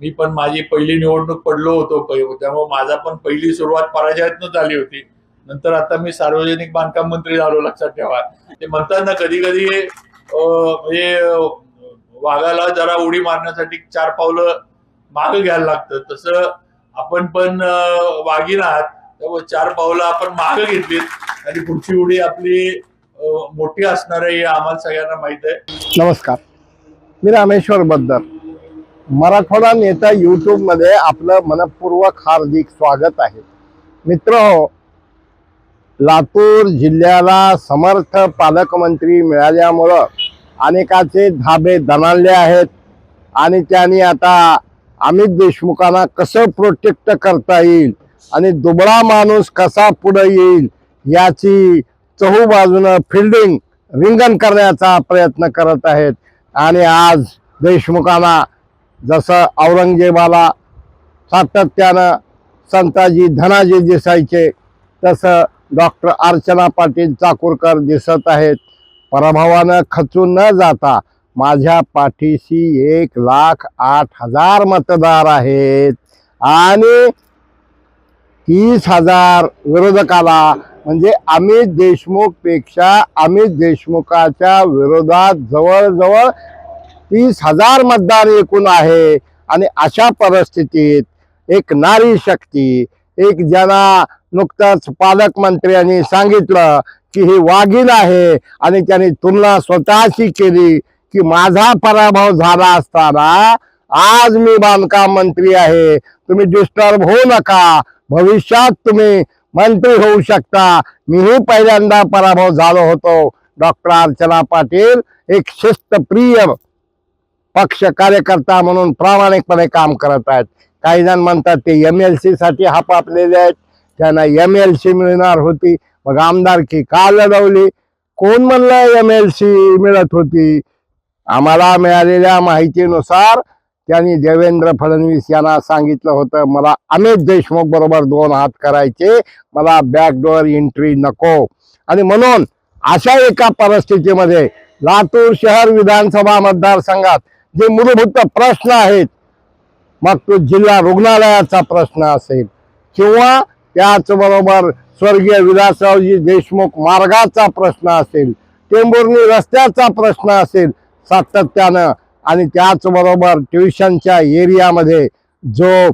मी पण माझी पहिली निवडणूक पडलो होतो त्यामुळे माझा पण पहिली सुरुवात पराजयातनं झाली होती. नंतर आता मी सार्वजनिक बांधकाम मंत्री झालो लक्षात ठेवा. ते म्हणतात ना कधी कधी म्हणजे वाघाला जरा उडी मारण्यासाठी चार पावलं माग घ्यायला लागतं. तसं आपण पण वाघीन वाघीण आहात त्यामुळे चार पावलं आपण माग घेतलीत. आणि पुढची उडी आपली मोठी असणार आहे हे आम्हाला सगळ्यांना माहीत आहे. नमस्कार. मी रामेश्वर बद्दल. मराठवाडा नेता यूट्यूबमध्ये आपलं मनपूर्वक हार्दिक स्वागत आहे. मित्र हो, लातूर जिल्ह्याला समर्थ पालकमंत्री मिळाल्यामुळं अनेकाचे धाबे दणाणले आहेत आणि त्यांनी आता अमित देशमुखांना कसं प्रोटेक्ट करता येईल आणि दुबळा माणूस कसा पुढे येईल याची चहू बाजूनं फिल्डिंग रिंगण करण्याचा प्रयत्न करत आहेत. आणि आज देशमुखांना जसं औरंगजेबाला सातत्यानं संताजी धनाजी दिसायचे तसं डॉक्टर अर्चना पाटील चाकूरकर दिसत आहेत. पराभवानं खचून न जाता माझ्या पाठीशी एक लाख आठ हजार मतदार आहेत. आणि तीस हजार विरोधकाला म्हणजे अमित देशमुखपेक्षा अमित देशमुखाच्या विरोधात जवळजवळ तीस हजार मतदार एकूण आहे. आणि अशा परिस्थितीत एक नारी शक्ती एक ज्यांना नुकतंच पालकमंत्र्यांनी सांगितलं की ही वाघीण आहे आणि त्यांनी तुलना स्वतःशी केली की माझा पराभव झाला असताना आज मी बांधकाम मंत्री आहे. तुम्ही डिस्टर्ब होऊ नका. भविष्यात तुम्ही मंत्री होऊ शकता. मीही पहिल्यांदा पराभव झालो होतो. डॉक्टर अर्चना पाटील एक शिस्तप्रिय पक्ष कार्यकर्ता म्हणून प्रामाणिकपणे काम करत आहेत. काही जण म्हणतात ते एम एल सी साठी हापापलेले आहेत. त्यांना एम एल सी मिळणार होती मग आमदारकी का लढवली? कोण म्हणलं एम एल सी मिळत होती? आम्हाला मिळालेल्या माहितीनुसार त्यांनी देवेंद्र फडणवीस यांना सांगितलं होतं मला अमित देशमुख बरोबर दोन हात करायचे मला बॅकडोअर एंट्री नको. आणि म्हणून अशा एका परिस्थितीमध्ये लातूर शहर विधानसभा मतदारसंघात जे मूलभूत प्रश्न आहेत मग तो जिल्हा रुग्णालयाचा प्रश्न असेल किंवा त्याचबरोबर स्वर्गीय विलासरावजी देशमुख मार्गाचा प्रश्न असेल टेंबुर्णी रस्त्याचा प्रश्न असेल सातत्यानं आणि त्याचबरोबर ट्युशनच्या एरियामध्ये जो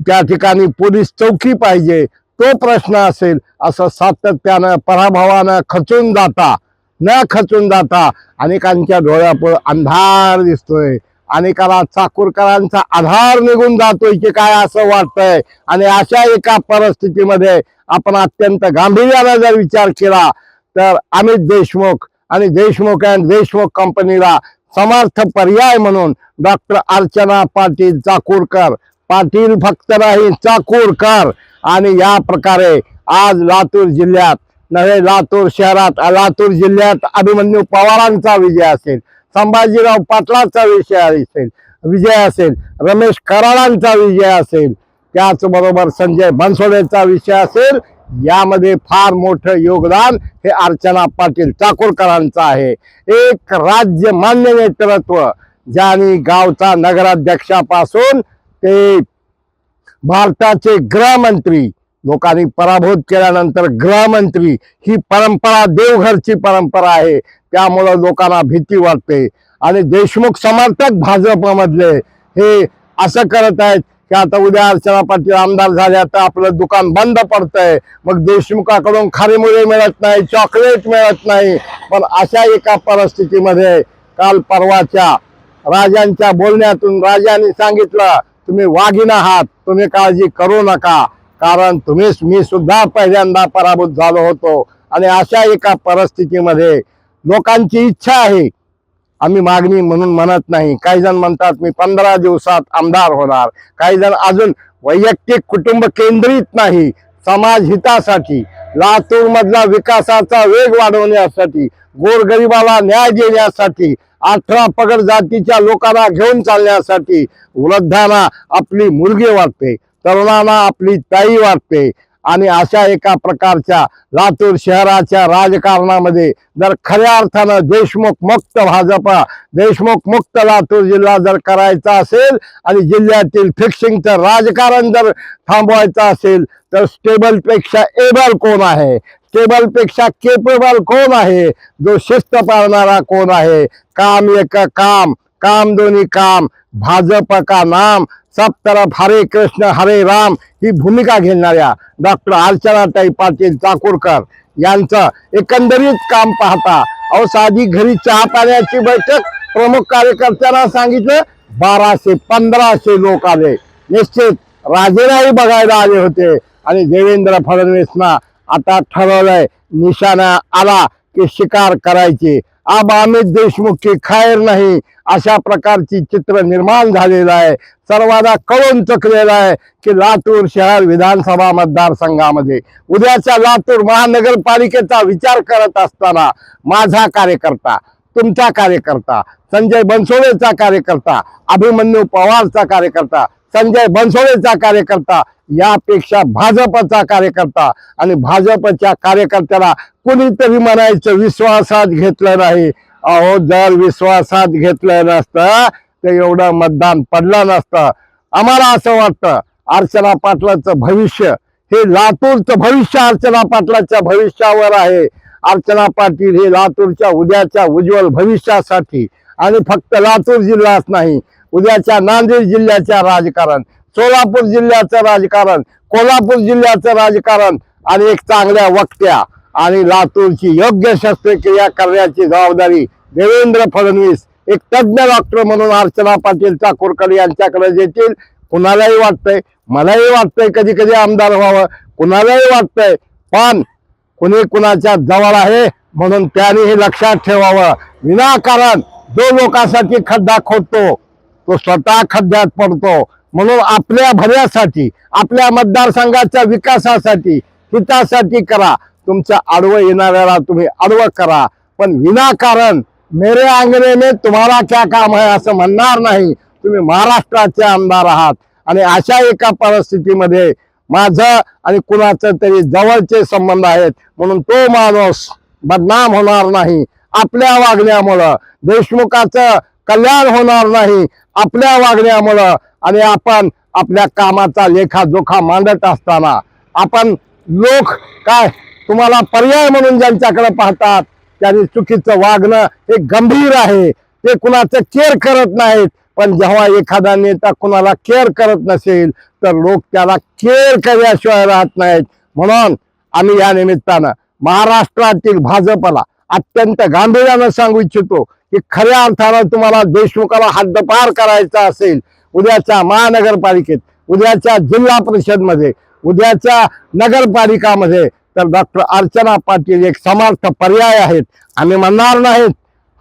त्या ठिकाणी पोलीस चौकी पाहिजे तो प्रश्न असेल असं सातत्यानं पराभवानं खचून जाता न खचून जाता. अनेकांच्या डोळ्यापुढे अंधार दिसतोय. अनेकाला चाकूरकरांचा आधार निघून जातोय की काय असं वाटतंय. आणि अशा एका परिस्थितीमध्ये आपण अत्यंत गांभीर्यानं जर विचार केला तर अमित देशमुख आणि देशमुख अँड देशमुख कंपनीला समर्थ पर्याय म्हणून डॉक्टर अर्चना पाटील चाकूरकर पाटील फक्त नाही चाकूरकर. आणि या प्रकारे आज लातूर जिल्ह्यात नव्हे लातूर शहरात लातूर जिल्ह्यात अभिमन्यू पवारांचा विजय असेल संभाजीराव पाटलाचा विषय असेल विजय असेल रमेश कराडांचा विजय असेल त्याचबरोबर संजय बनसोडेचा विषय असेल यामध्ये फार मोठं योगदान हे अर्चना पाटील चाकूरकरांचं आहे. एक राज्य मान्य नेतृत्व ज्यांनी गावचा नगराध्यक्षापासून ते भारताचे गृहमंत्री लोकांनी पराभूत केल्यानंतर गृहमंत्री ही परंपरा देवघरची परंपरा आहे. त्यामुळं लोकांना भीती वाटते. आणि देशमुख समर्थक भाजपमधले हे असं करत आहेत की आता उद्या अर्चना पाटील आमदार झाल्या तर आपलं दुकान बंद पडतंय. मग देशमुखाकडून खारीमुळे मिळत नाही चॉकलेट मिळत नाही. पण अशा एका परिस्थितीमध्ये काल परवाच्या राजांच्या बोलण्यातून राजांनी सांगितलं तुम्ही वाघीण आहात तुम्ही काळजी करू नका. कारण तुम्हीच मी सुद्धा पहिल्यांदा पराभूत झालो होतो. आणि अशा एका परिस्थितीमध्ये लोकांची इच्छा आहे. आम्ही मागणी म्हणून म्हणत नाही. काही जण म्हणतात मी पंधरा दिवसात आमदार होणार. काही जण अजून वैयक्तिक कुटुंब केंद्रित नाही. समाज हितासाठी लातूर मधला विकासाचा वेग वाढवण्यासाठी गोरगरिबाला न्याय देण्यासाठी अठरा पगड जातीच्या लोकांना घेऊन चालण्यासाठी वृद्धांना आपली मुलगी वाटते. तरुणांना आपली ताई वाटते. आणि अशा एका प्रकारच्या लातूर शहराच्या राजकारणामध्ये जर खऱ्या अर्थानं देशमुख मुक्त भाजपा देशमुख मुक्त लातूर जिल्हा जर करायचा असेल आणि जिल्ह्यातील फिक्सिंगचं राजकारण जर थांबवायचं असेल तर स्टेबलपेक्षा एबल कोण आहे? स्टेबलपेक्षा केपेबल कोण आहे? जो शिस्त पाळणारा कोण आहे? काम एक काम काम दोन्ही काम भाजप का नाम? सब तरफ हरे कृष्ण हरे राम ही भूमिका घेणाऱ्या डॉक्टर अर्चनाताई पाटील चाकूरकर यांचं एकंदरीत काम पाहता अहो साधी घरी चहा पाण्याची बैठक प्रमुख कार्यकर्त्यांना सांगितलं. बाराशे पंधराशे लोक आले. निश्चित राजेलाही बघायला आले होते. आणि देवेंद्र फडणवीसना आता ठरवलंय निशाणा आला की शिकार करायची. अब अमित देशमुख की खायर नाही. अशा प्रकारची चित्र निर्माण झालेलं आहे. सर्वांना कळून चुकलेलं आहे की लातूर शहर विधानसभा मतदारसंघामध्ये उद्याच्या लातूर महानगरपालिकेचा विचार करत असताना माझा कार्यकर्ता तुमचा कार्यकर्ता संजय बनसोडेचा कार्यकर्ता अभिमन्यू पवारचा कार्यकर्ता संजय बनसोडेचा कार्यकर्ता यापेक्षा भाजपचा कार्यकर्ता आणि भाजपच्या कार्यकर्त्याला कुणीतरी म्हणायचं विश्वासात घेतलं नाही. अहो जर विश्वासात घेतलं नसतं तर एवढं मतदान पडलं नसतं. आम्हाला असं वाटतं अर्चना पाटलाचं भविष्य हे लातूरचं भविष्य अर्चना पाटलाच्या भविष्यावर आहे. अर्चना पाटील हे लातूरच्या उद्याच्या उज्ज्वल भविष्यासाठी आणि फक्त लातूर जिल्हाच नाही उद्याच्या नांदेड जिल्ह्याच्या राजकारण सोलापूर जिल्ह्याचं राजकारण कोल्हापूर जिल्ह्याचं राजकारण आणि एक चांगल्या वक्त्या आणि लातूरची योग्य शस्त्रक्रिया करण्याची जबाबदारी देवेंद्र फडणवीस एक तज्ज्ञ डॉक्टर म्हणून अर्चना पाटील चाकूरकर यांच्याकडे देतील. कुणालाही वाटतंय मलाही वाटतंय कधी कधी आमदार व्हावं कुणालाही वाटतंय पण कुणी कुणाच्या जवळ आहे म्हणून त्यांनी हे लक्षात ठेवावं. विनाकारण जो लोकांसाठी खड्डा खोदतो. तो स्वतः खड्ड्यात पडतो. म्हणून आपल्या भल्यासाठी आपल्या मतदारसंघाच्या विकासासाठी हितासाठी करा. तुमच्या आडवं येणाऱ्याला तुम्ही आडवं करा. पण विनाकारण मेरे अंगणे में तुम्हाला क्या काम आहे असं म्हणणार नाही. तुम्ही महाराष्ट्राचे आमदार आहात. आणि अशा एका परिस्थितीमध्ये माझं आणि कुणाचं तरी जवळचे संबंध आहेत. म्हणून तो माणूस बदनाम होणार नाही. आपल्या वागण्यामुळं देशमुखाचं कल्याण होणार नाही. आपल्या वागण्यामुळं आणि आपण आपल्या कामाचा लेखाजोखा मांडत असताना आपण लोक काय तुम्हाला पर्याय म्हणून ज्यांच्याकडे पाहतात त्यांनी चुकीचं वागणं हे गंभीर आहे. ते कुणाचं केअर करत नाहीत. पण जेव्हा एखादा नेता कुणाला केअर करत नसेल तर लोक त्याला केअर केल्याशिवाय राहत नाहीत. म्हणून आम्ही या निमित्तानं महाराष्ट्रातील भाजपला अत्यंत गांभीर्यानं सांगू इच्छितो की खऱ्या अर्थानं तुम्हाला देशमुखाला हद्दपार करायचा असेल उद्याच्या महानगरपालिकेत उद्याच्या जिल्हा परिषदमध्ये उद्याच्या नगरपालिकामध्ये तर डॉक्टर अर्चना पाटील एक समर्थ पर्याय आहेत. आम्ही म्हणणार नाहीत.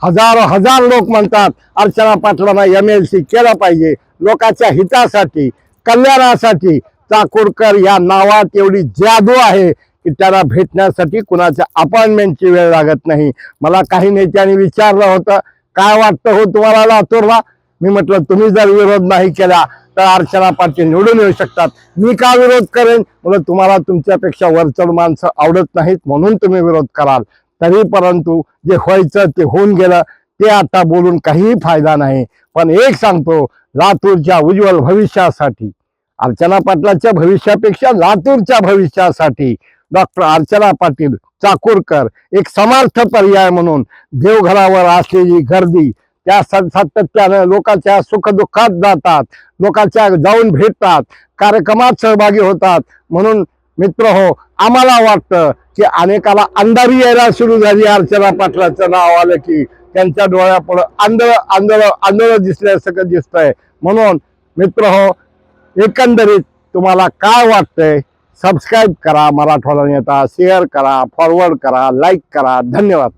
हजारो हजार लोक म्हणतात अर्चना पाटलांना एम एल सी केलं पाहिजे. लोकांच्या हितासाठी कल्याणासाठी चाकूरकर या नावात एवढी जादू आहे. की त्याला भेटण्यासाठी कुणाच्या अपॉइंटमेंटची वेळ लागत नाही. मला काही नेत्याने विचारलं होतं. काय वाटतं हो तुम्हाला लातूरला मी म्हटलं तुम्ही जर विरोध नाही केला तर अर्चना पाटील निवडून येऊ शकतात. मी का विरोध करेन? म्हणून तुम्हाला तुमच्यापेक्षा वरचढ माणसं आवडत नाहीत म्हणून तुम्ही विरोध कराल. तरी परंतु जे व्हायचं ते होऊन गेलं ते आता बोलून काहीही फायदा नाही. पण एक सांगतो लातूरच्या उज्ज्वल भविष्यासाठी अर्चना पाटलाच्या भविष्यापेक्षा लातूरच्या भविष्यासाठी डॉक्टर अर्चना पाटील चाकूरकर एक समर्थ पर्याय म्हणून देवघरावर असलेली गर्दी. त्या सातत्यानं लोकांच्या सुखदुःखात जातात लोकांच्या जाऊन भेटतात कार्यक्रमात सहभागी होतात. म्हणून मित्र हो आम्हाला वाटतं की अनेकाला अंधारी यायला सुरू झाली अर्चना पाटलाचं नाव आलं की त्यांच्या डोळ्यापुढं आंधळ आंधळ आंधळ दिसल्यासारखं दिसतंय. म्हणून मित्र हो एकंदरीत तुम्हाला काय वाटतंय? सबस्क्राईब करा मराठवाडा नेता शेअर करा फॉरवर्ड करा लाईक करा. धन्यवाद.